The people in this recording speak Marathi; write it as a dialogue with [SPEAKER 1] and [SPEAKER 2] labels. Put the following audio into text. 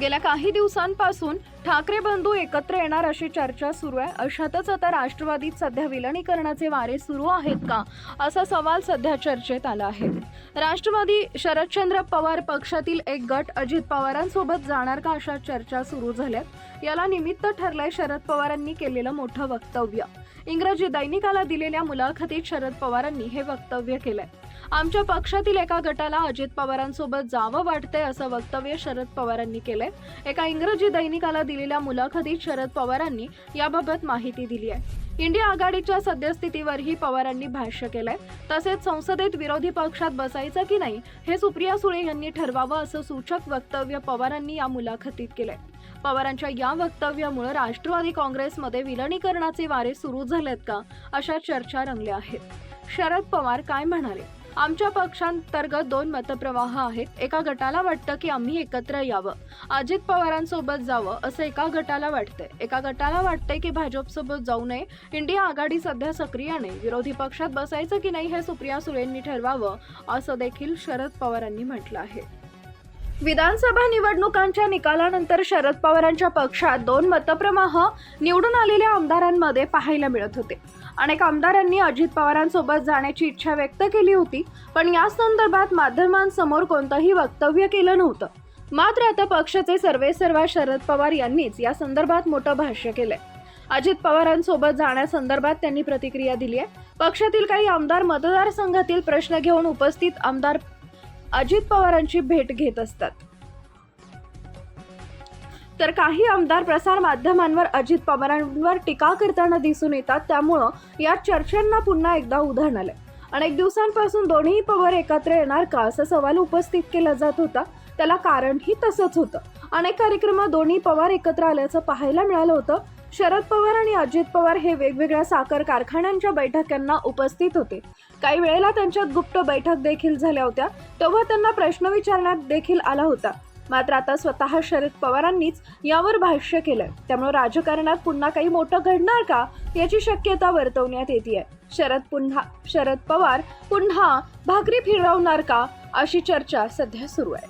[SPEAKER 1] गेल्या काही दिवसांपासून ठाकरे बंधू एकत्र येणार अशी चर्चा सुरू आहे. अशातच आता राष्ट्रवादीत सध्या विलनीकरणाचे वारे सुरू आहेत का? असा सवाल सध्या चर्चेत आला आहे. राष्ट्रवादी शरदचंद्र पवार पक्षातील एक गट अजित पवारांसोबत जाणार का अशा चर्चा सुरू झाल्यात? याला निमित्त ठरलंय शरद पवारांनी केलेलं मोठं वक्तव्य. इंग्रजी दैनिकाला दिलेल्या मुलाखतीत शरद पवारांनी हे वक्तव्य केलंय. आमच्या पक्षातील एका गटाला अजित पवारांसोबत जावं वाटतंय असं वक्तव्य शरद पवारांनी केलंय. एका इंग्रजी दैनिकाला दिलेल्या मुलाखतीत शरद पवारांनी याबाबत माहिती दिली आहे. इंडिया आघाडीच्या सद्यस्थितीवरही पवारांनी भाष्य केलंय. तसेच संसदेत विरोधी पक्षात बसायचं की नाही हे सुप्रिया सुळे यांनी ठरवावं असं सूचक वक्तव्य पवारांनी या मुलाखतीत केलंय. पवारांच्या या वक्तव्यामुळे राष्ट्रवादी काँग्रेसमध्ये विलनीकरणाचे वारे सुरू झालेत का? अशा चर्चा रंगल्या आहेत. शरद पवार काय म्हणाले? आमच्या पक्षांतर्गत दोन मतप्रवाह आहेत. एका गटाला वाटतं की आम्ही एकत्र यावं. अजित पवारांसोबत जावं असं एका गटाला वाटतंय. एका गटाला वाटतंय की भाजपसोबत जाऊ नये. इंडिया आघाडी सध्या सक्रिय नाही. विरोधी पक्षात बसायचं की नाही हे सुप्रिया सुळेंनी ठरवावं असं देखील शरद पवारांनी म्हटलं आहे. विधानसभा निवडणुकांच्या निकालानंतर शरद पवारांच्या पक्षात दोन मतप्रवाह निवडून आलेल्या आमदारांमध्ये पाहायला मिळत होते. अनेक आमदारांनी अजित पवारांसोबत जाण्याची इच्छा व्यक्त केली होती पण या संदर्भात माध्यमांसमोर कोणतंही वक्तव्य केलं नव्हतं. मात्र आता पक्षाचे सर्वेसर्वा शरद पवार यांनीच या संदर्भात मोठं भाष्य केलंय. अजित पवारांसोबत जाण्यासंदर्भात त्यांनी प्रतिक्रिया दिली आहे पक्षातील काही आमदार मतदारसंघातील प्रश्न घेऊन उपस्थित आमदार अजित पवारांची भेट घेत असतात. तर काही आमदार प्रसार माध्यमांवर अजित पवारांवर टीका करताना दिसून येतात त्यामुळं या चर्चांना पुन्हा एकदा उधाण आलंय. अनेक दिवसांपासून दोन्ही पवार एकत्र येणार का असा सवाल उपस्थित केला जात होता त्याला कारणही तसंच होतं. अनेक कार्यक्रमात दोन्ही पवार एकत्र आल्याचं पाहायला मिळालं होतं शरद पवार आणि अजित पवार हे वेगवेगळ्या साखर कारखान्यांच्या बैठकांना उपस्थित होते. काही वेळेला त्यांच्यात गुप्त बैठक देखील झाल्या होत्या. तेव्हा त्यांना प्रश्न विचारण्यात देखील आला होता. मात्र आता स्वतः शरद पवारांनीच यावर भाष्य केलंय. त्यामुळे राजकारणात पुन्हा काही मोठं घडणार का याची शक्यता वर्तवण्यात येते शरद पुन्हा शरद पवार पुन्हा भाकरी फिरवणार का अशी चर्चा सध्या सुरू आहे.